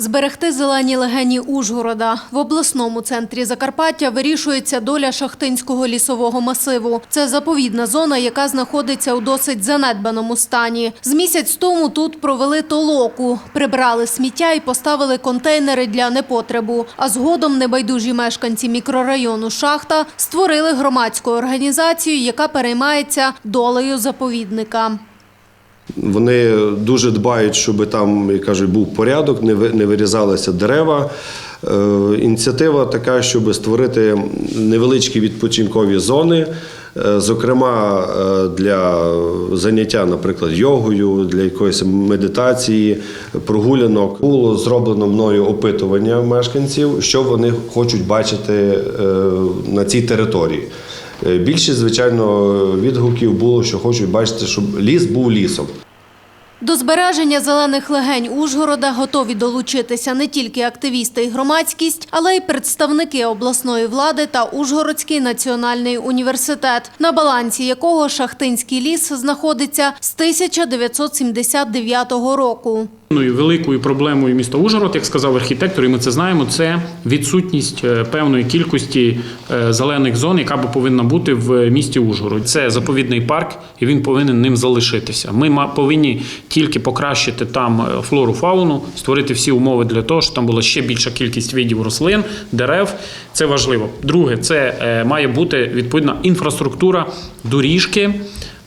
Зберегти зелені легені Ужгорода. В обласному центрі Закарпаття вирішується доля шахтинського лісового масиву. Це заповідна зона, яка знаходиться у досить занедбаному стані. З місяць тому тут провели толоку, прибрали сміття і поставили контейнери для непотребу. А згодом небайдужі мешканці мікрорайону Шахта створили громадську організацію, яка переймається долею заповідника. Вони дуже дбають, щоб там, як кажуть, був порядок, не вирізалися дерева. Е, Ініціатива така, щоб створити невеличкі відпочинкові зони, е, зокрема е, для заняття, наприклад, йогою, для якоїсь медитації, прогулянок. Було зроблено мною опитування мешканців, що вони хочуть бачити на цій території. Більшість, звичайно, відгуків було, що хочуть бачити, щоб ліс був лісом. До збереження зелених легень Ужгорода готові долучитися не тільки активісти і громадськість, але й представники обласної влади та Ужгородський національний університет, на балансі якого Шахтинський ліс знаходиться з 1979 року. Великою проблемою міста Ужгород, як сказав архітектор, і ми це знаємо, це відсутність е, певної кількості е, зелених зон, яка би повинна бути в місті Ужгород. Це заповідний парк, і він повинен ним залишитися. Ми повинні тільки покращити там е, флору, фауну, створити всі умови для того, щоб там була ще більша кількість видів рослин, дерев. Це важливо. Друге, це має бути відповідна інфраструктура, доріжки.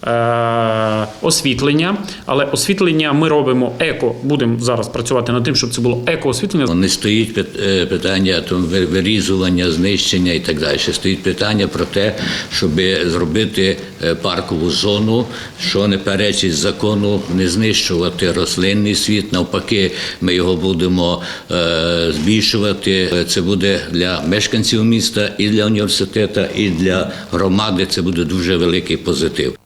Е, освітлення, але освітлення ми робимо еко. Будемо зараз працювати над тим, щоб це було еко-освітлення. Не стоїть е, питання там вирізування, знищення і так далі. Стоїть питання про те, щоб зробити е, паркову зону, що не перечить закону, не знищувати рослинний світ. Навпаки, ми його будемо збільшувати. Це буде для мешканців міста і для університету, і для громади. Це буде дуже великий позитив.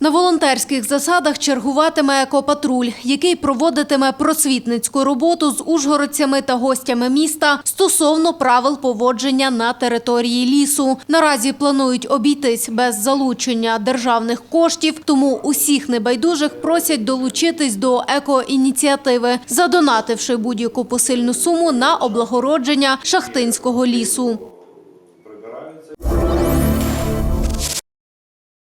На волонтерських засадах чергуватиме екопатруль, який проводитиме просвітницьку роботу з ужгородцями та гостями міста стосовно правил поводження на території лісу. Наразі планують обійтись без залучення державних коштів, тому усіх небайдужих просять долучитись до екоініціативи, задонативши будь-яку посильну суму на облагородження шахтинського лісу.